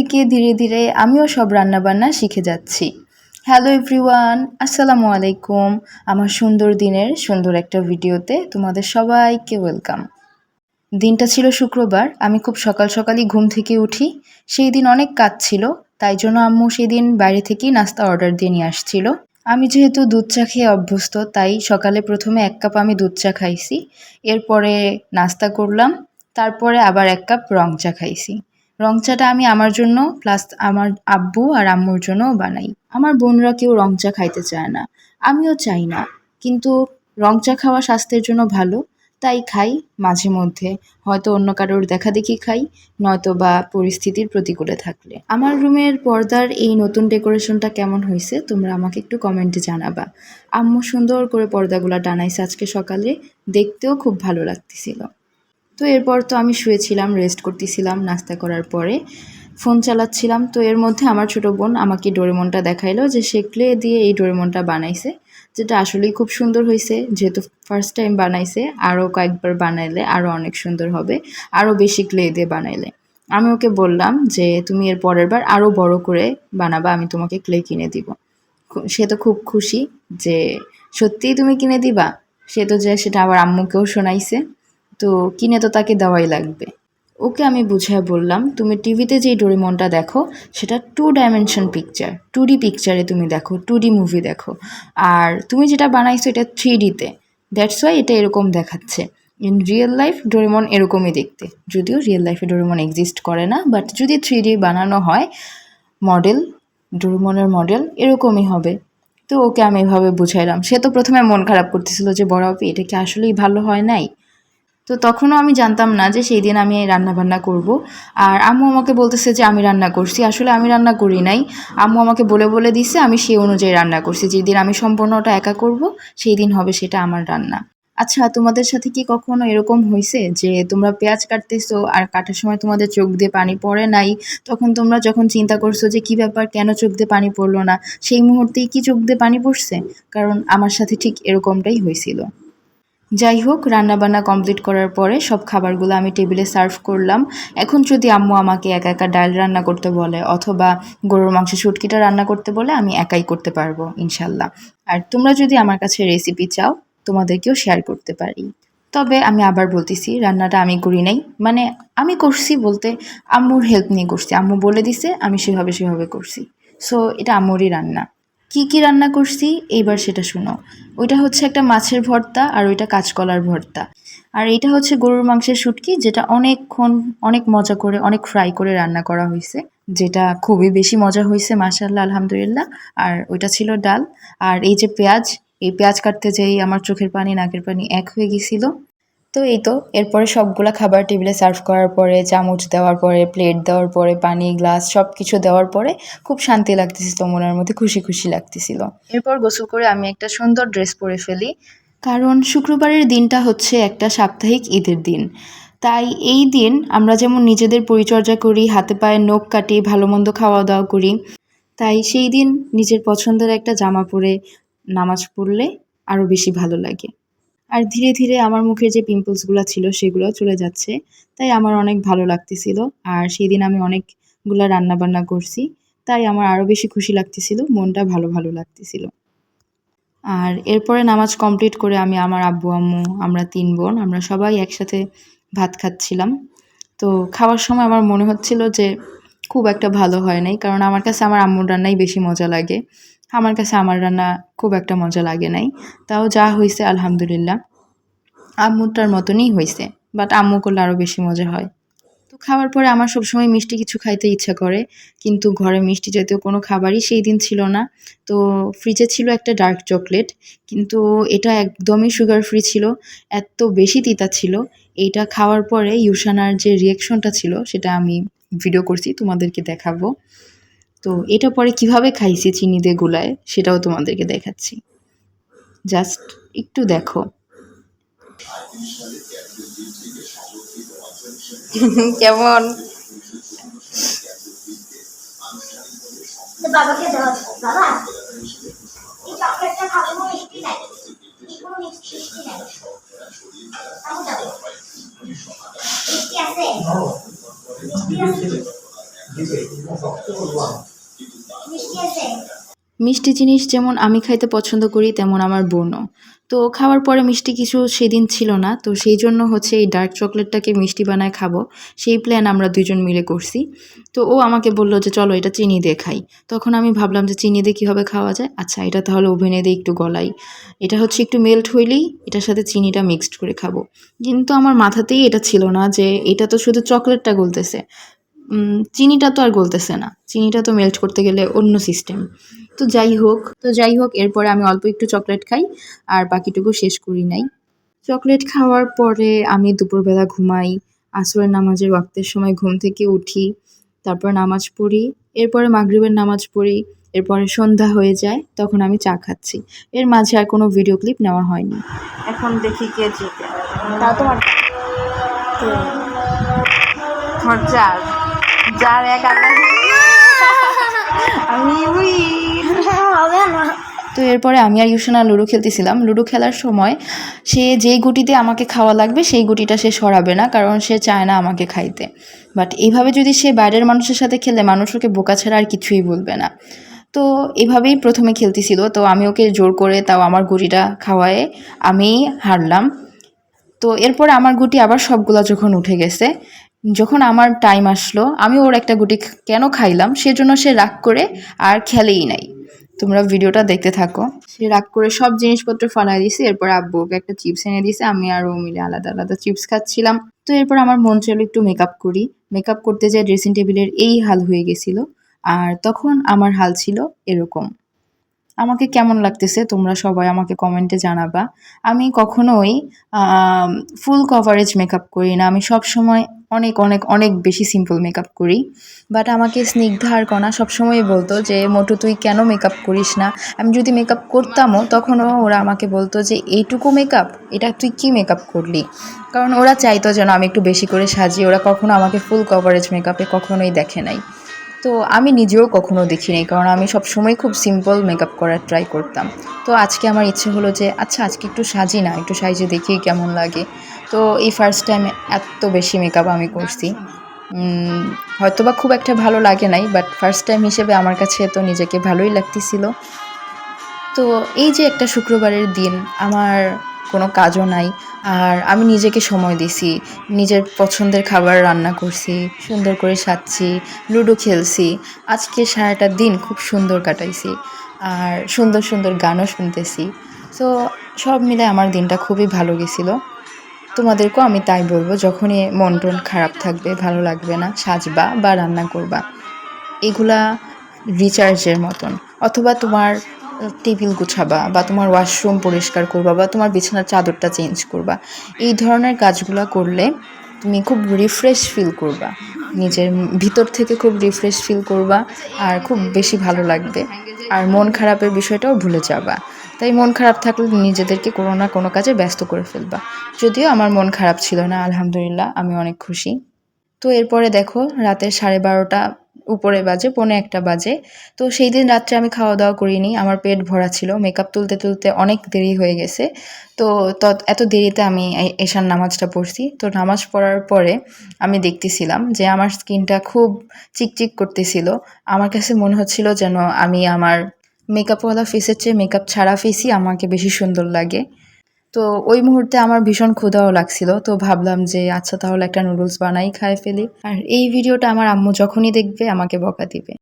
থেকে ধীরে ধীরে আমিও সব রান্নাবান্না শিখে যাচ্ছি। হ্যালো এভরিওয়ান আসসালামু আলাইকুম। আমার সুন্দর দিনের সুন্দর একটা ভিডিওতে তোমাদের সবাইকে ওয়েলকাম দিনটা ছিল শুক্রবার, আমি খুব সকাল সকালই ঘুম থেকে উঠি। সেই দিন অনেক কাজ ছিল, তাই জন্য আম্মু সেই দিন বাইরে থেকেই নাস্তা অর্ডার দিয়ে নিয়ে আসছিল। আমি যেহেতু দুধ চা খেয়ে অভ্যস্ত, তাই সকালে প্রথমে এক কাপ আমি দুধ চা খাইছি, এরপরে নাস্তা করলাম, তারপরে আবার এক কাপ রং চা খাইছি। রং চাটা আমি আমার জন্য প্লাস আমার আব্বু আর আম্মুর জন্যও বানাই। আমার বোনরা কেউ রং চা খাইতে চায় না। আমিও চাই না। কিন্তু রং চা খাওয়া স্বাস্থ্যের জন্য ভালো, তাই খাই মাঝে মধ্যে। হয়তো অন্য কারোর দেখা দেখি খাই, নয়তো বা পরিস্থিতির প্রতিকূলে থাকলে। আমার রুমের পর্দার এই নতুন ডেকোরেশনটা কেমন হয়েছে তোমরা আমাকে একটু কমেন্টে জানাবা। আম্মু সুন্দর করে পর্দাগুলো টানাইছে আজকে সকালে। দেখতেও খুব ভালো লাগতেছিল। তো এরপর তো আমি শুয়েছিলাম রেস্ট করতেছিলাম, নাস্তা করার পরে ফোন চালাচ্ছিলাম। তো এর মধ্যে আমার ছোট বোন আমাকে ডোরেমনটা দেখাইলো যে সে ক্লে দিয়ে এই ডোরেমনটা বানাইছে, যেটা আসলেই খুব সুন্দর হয়েছে যেহেতু ফার্স্ট টাইম বানাইছে আরও কয়েকবার বানাইলে আরও অনেক সুন্দর হবে আরও বেশি ক্লে দিয়ে বানাইলে। আমি ওকে বললাম যে, তুমি এর পরের বার আরও বড় করে বানাবা, আমি তোমাকে ক্লে কিনে দিব। সে তো খুব খুশি যে, সত্যিই তুমি কিনে দিবা? সে তো যে, সেটা আবার আম্মুকেও শোনাইছে। তো কিনে তো তাকে দেওয়াই লাগবে। ওকে আমি বুঝায় বললাম, তুমি টিভিতে যেই ডোরেমনটা দেখো, সেটা two dimension picture two D পিকচারে তুমি দেখো টু ডি মুভি দেখো। আর তুমি যেটা বানাইছো এটা থ্রি ডিতে দ্যাটস ওয়াই এটা এরকম দেখাচ্ছে। ইন রিয়েল লাইফ ডোরেমন এরকমই দেখতে। যদিও রিয়েল লাইফে ডোরেমন এক্সিস্ট করে না বাট যদি থ্রি ডি বানানো হয় মডেল ডোরেমনের মডেল এরকমই হবে। তো ওকে আমি এভাবে বুঝাইলাম। সে তো প্রথমে মন খারাপ করতেছিল যে, বড় এটা কি আসলেই ভালো হয় নাই? তো তখনও আমি জানতাম না যে সেই দিন আমি রান্না বান্না করব। আর আম্মু আমাকে বলতেছে যে, আমি রান্না করছি। আসলে আমি রান্না করি নাই। আম্মু আমাকে বলে বলে দিছে, আমি সেই অনুযায়ী রান্না করছি। যেদিন আমি সম্পূর্ণটা একা করব, সেই দিন হবে সেটা আমার রান্না। আচ্ছা তোমাদের সাথে কি কখনো এরকম হয়েছে যে তোমরা পেঁয়াজ কাটতেছো আর কাটার সময় তোমাদের চোখ দিয়ে পানি পড়ে নাই? তখন তোমরা যখন চিন্তা করছ যে, কি ব্যাপার, কেন চোখ দিয়ে পানি পড়ল না? সেই মুহূর্তেই কি চোখ দিয়ে পানি পড়ছে? কারণ আমার সাথে ঠিক এরকমটাই হয়েছিল যাই হোক রান্নাবান্না কমপ্লিট করার পরে সব খাবারগুলো আমি টেবিলে সার্ভ করলাম। এখন যদি আম্মু আমাকে একা একা ডাল রান্না করতে বলে অথবা গরুর মাংস শুটকিটা রান্না করতে বলে, আমি একাই করতে পারব, ইনশাল্লাহ। আর তোমরা যদি আমার কাছে রেসিপি চাও, তোমাদেরকেও শেয়ার করতে পারি। তবে আমি আবার বলতেছি, রান্নাটা আমি করি নাই। মানে আমি করছি বলতে আম্মুর হেল্প নিয়ে করছি। আম্মু বলে দিছে, আমি সেভাবে সেভাবে করছি। সো এটা আম্মুরই রান্না। কি কি রান্না করছি, এইবার সেটা শুনো। ওইটা হচ্ছে একটা মাছের ভর্তা আর ওইটা কাঁচকলার ভর্তা। আর এটা হচ্ছে গরুর মাংসের শুটকি, যেটা অনেকক্ষণ অনেক মজা করে, অনেক ফ্রাই করে রান্না করা হয়েছে যেটা খুবই বেশি মজা হয়েছে মাশাল্লাহ আলহামদুলিল্লাহ। আর ওইটা ছিল ডাল। আর এই যে পেঁয়াজ, এই পেঁয়াজ কাটতে যেই আমার চোখের পানি, নাকের পানি এক হয়ে গেছিল তো এই তো এরপরে সবগুলা খাবার টেবিলে সার্ভ করার পরে চামচ দেওয়ার পরে প্লেট দেওয়ার পরে পানি গ্লাস সব কিছু দেওয়ার পরে খুব শান্তি লাগতেছিল মনের মধ্যে খুশি খুশি লাগতেছিল। এরপর গোসল করে আমি একটা সুন্দর ড্রেস পরে ফেলি। কারণ শুক্রবারের দিনটা হচ্ছে একটা সাপ্তাহিক ঈদের দিন। তাই এই দিন আমরা যেমন নিজেদের পরিচর্যা করি হাতে পায়ে নখ কাটি ভালো মন্দ খাওয়া দাওয়া করি তাই সেই দিন নিজের পছন্দের একটা জামা পরে নামাজ পড়লে আরও বেশি ভালো লাগে। আর ধীরে ধীরে আমার মুখের যে পিম্পলসগুলো ছিল, সেগুলো চলে যাচ্ছে। তাই আমার অনেক ভালো লাগতেছিল। আর সেই দিন আমি অনেকগুলা রান্না বান্না করছি। তাই আমার আরও বেশি খুশি লাগতেছিল, মনটা ভালো ভালো লাগতেছিল। আর এরপরে নামাজ কমপ্লিট করে আমি আমার আব্বু, আম্মু, আমরা তিন বোন, আমরা সবাই একসাথে ভাত খাচ্ছিলাম। তো খাওয়ার সময় আমার মনে হচ্ছিল যে খুব একটা ভালো হয় নাই, কারণ আমার কাছে আমার আম্মুর রান্নাই বেশি মজা লাগে। আমার কাছে আমার রান্না খুব একটা মজা লাগে নাই। তাও যা হয়েছে আলহামদুলিল্লাহ। আম্মুরটার মতনই হয়েছে বাট আম্মু করলে আরও বেশি মজা হয়। তো খাওয়ার পরে আমার সবসময় মিষ্টি কিছু খাইতে ইচ্ছা করে, কিন্তু ঘরে মিষ্টি জাতীয় কোনো খাবারই সেই দিন ছিল না। তো ফ্রিজে ছিল একটা ডার্ক চকলেট কিন্তু এটা একদমই সুগার ফ্রি ছিল, এত বেশি তিতা ছিল। এইটা খাওয়ার পরে ইউসানার যে রিয়াকশনটা ছিল, সেটা আমি ভিডিও করছি, তোমাদেরকে দেখাবো। তো এটা পরে কীভাবে খাইছি চিনি দিয়ে গুলায় সেটাও তোমাদেরকে দেখাচ্ছি। জাস্ট একটু দেখো। কেমন? বাবাকে দেওয়া। বাবা এই চকলেটটা খাবে কোনো মিষ্টি নাই। কোনো মিষ্টি মিষ্টি নাই। আমি যাব। মিষ্টি আছে? মিষ্টি আছে। মিষ্টি জিনিস যেমন আমি খাইতে পছন্দ করি, তেমন আমার বোনও। তো খাওয়ার পরে মিষ্টি কিছু সেদিন ছিল না, তো সেই জন্য হচ্ছে এই ডার্ক চকলেটটাকে মিষ্টি বানায় খাব। সেই প্ল্যান আমরা দুজন মিলে করছি। তো ও আমাকে বলল যে, চলো এটা চিনি দিয়ে খাই। তখন আমি ভাবলাম যে, চিনি দিয়ে কীভাবে খাওয়া যায়? আচ্ছা এটা তাহলে ওভেনে দিয়ে একটু গলাই। এটা হচ্ছে একটু মেল্ট হইলেই এটার সাথে চিনিটা মিক্সড করে খাব। কিন্তু আমার মাথাতেই এটা ছিল না যে, এটা তো শুধু চকলেটটা গলতেছে। চিনিটা তো আর গলতেছে না। চিনিটা তো মেল্ট করতে গেলে অন্য সিস্টেম তো যাই হোক, তো যাই হোক, এরপরে আমি অল্প একটু চকলেট খাই, আর বাকিটুকু শেষ করি নাই। চকলেট খাওয়ার পরে আমি দুপুরবেলা ঘুমাই, আসরের নামাজের ওয়াক্তের সময় ঘুম থেকে উঠি, তারপর নামাজ পড়ি, এরপরে মাগরিবের নামাজ পড়ি, এরপরে সন্ধ্যা হয়ে যায়, তখন আমি চা খাচ্ছি। এর মাঝে আর কোনো ভিডিও ক্লিপ নেওয়া হয়নি। এখন দেখি কে জিতে। তা তোমার চার তো এরপরে আমি আর ইউসনা লুডো খেলতেছিলাম। লুডো খেলার সময় সে যেই গুটিতে আমাকে খাওয়া লাগবে, সেই গুটিটা সে সরাবে না, কারণ সে চায় না আমাকে খাইতে। বাট এইভাবে যদি সে বাইরের মানুষের সাথে খেলে, মানুষ ওকে বোকা ছাড়া আর কিছুই বলবে না। তো এভাবেই প্রথমে খেলতেছিল। তো আমি ওকে জোর করে তাও আমার গুটিটা খাওয়ায়ে আমি হারলাম। তো এরপর আমার গুটি আবার সবগুলা যখন উঠে গেছে যখন আমার টাইম আসলো, আমি ওর একটা গুটি কেন খাইলাম, সেজন্য সে রাগ করে আর খেলেই নাই। তোমরা ভিডিওটা দেখতে থাকো। সে রাগ করে সব জিনিসপত্র ফালাই দিছে, এরপর আব্বু ওকে একটা চিপস এনে দিছে, আমি আর ও মিলে আলাদা আলাদা চিপস খাচ্ছিলাম। তো এরপর আমার মন চাইলো একটু মেকআপ করি। মেকআপ করতে যাই ড্রেসিং টেবিলের এই হাল হয়ে গেছিল, আর তখন আমার হাল ছিল এরকম। আমাকে কেমন লাগতেছে? তোমরা সবাই আমাকে কমেন্টে জানাবা। আমি কখনোই ফুল কভারেজ মেকআপ করি না। আমি সব সময় অনেক অনেক অনেক বেশি সিম্পল মেকআপ করি। বাট আমাকে স্নিগ্ধা আর কণা সবসময় বলতো যে, মোটু, তুই কেন মেকআপ করিস না? আমি যদি মেকআপ করতামও, তখনও ওরা আমাকে বলতো যে, এইটুকু মেকআপ এটা তুই কি মেকআপ করলি? কারণ ওরা চাইতো যেন আমি একটু বেশি করে সাজি। ওরা কখনো আমাকে ফুল কভারেজ মেকআপে কখনোই দেখে নাই। তো আমি নিজেও কখনো দেখিনি কারণ আমি সবসময় খুব সিম্পল মেকআপ করার ট্রাই করতাম। তো আজকে আমার ইচ্ছে হলো যে আচ্ছা আজকে একটু সাজি না একটু সাইজে দেখি কেমন লাগে। তো এই ফার্স্ট টাইম এত বেশি মেকআপ আমি করছি। উম, হয়তোবা খুব একটা ভালো লাগে নাই বাট ফার্স্ট টাইম হিসেবে আমার কাছে তো নিজেকে ভালোই লাগতেছিল। তো এই যে একটা শুক্রবারের দিন আমার কোনো কাজও নাই। আর আমি নিজেকে সময় দিছি, নিজের পছন্দের খাবার রান্না করছি, সুন্দর করে সাজছি, লুডো খেলছি। আজকে সারাটা দিন খুব সুন্দর কাটাইছি আর সুন্দর সুন্দর গানও শুনতেছি। তো সব মিলে আমার দিনটা খুবই ভালো গেছিল। তোমাদেরকেও আমি তাই বলব, যখনই মন টন খারাপ থাকবে, ভালো লাগবে না, সাজবা বা রান্না করবা। এগুলা রিচার্জের মতন। অথবা তোমার টেবিল গুছাবা বা তোমার ওয়াশরুম পরিষ্কার করবা বা তোমার বিছানার চাদরটা চেঞ্জ করবা। এই ধরনের কাজগুলো করলে তুমি খুব রিফ্রেশ ফিল করবা। নিজের ভিতর থেকে খুব রিফ্রেশ ফিল করবা আর খুব বেশি ভালো লাগবে। আর মন খারাপের বিষয়টাও ভুলে যাবা। তাই মন খারাপ থাকলে নিজেদেরকে কোনো না কোনো কাজে ব্যস্ত করে ফেলবা। যদিও আমার মন খারাপ ছিল না, আলহামদুলিল্লাহ, আমি অনেক খুশি। তো এরপরে দেখো, রাতের সাড়ে বারোটা উপরে বাজে, পৌনে একটা বাজে। তো সেই দিন রাত্রে আমি খাওয়া দাওয়া করিনি, আমার পেট ভরা ছিল মেকআপ তুলতে তুলতে অনেক দেরি হয়ে গেছে। তো এত দেরিতে আমি এশার নামাজটা পড়ছি। তো নামাজ পড়ার পরে আমি দেখতেছিলাম যে আমার স্কিনটা খুব চিকচিক করতেছিল। আমার কাছে মনে হচ্ছিল যেন আমি আমার মেকআপওয়ালা ফেসের চেয়ে মেকআপ ছাড়া ফেসই আমাকে বেশি সুন্দর লাগে। তো ওই মুহূর্তে আমার ভীষণ ক্ষুধাও লাগছিল। তো ভাবলাম যে আচ্ছা তাহলে একটা নুডলস বানাই, খাই ফেলি। আর এই ভিডিওটা আমার আম্মু যখনই দেখবে, আমাকে বকা দিবে।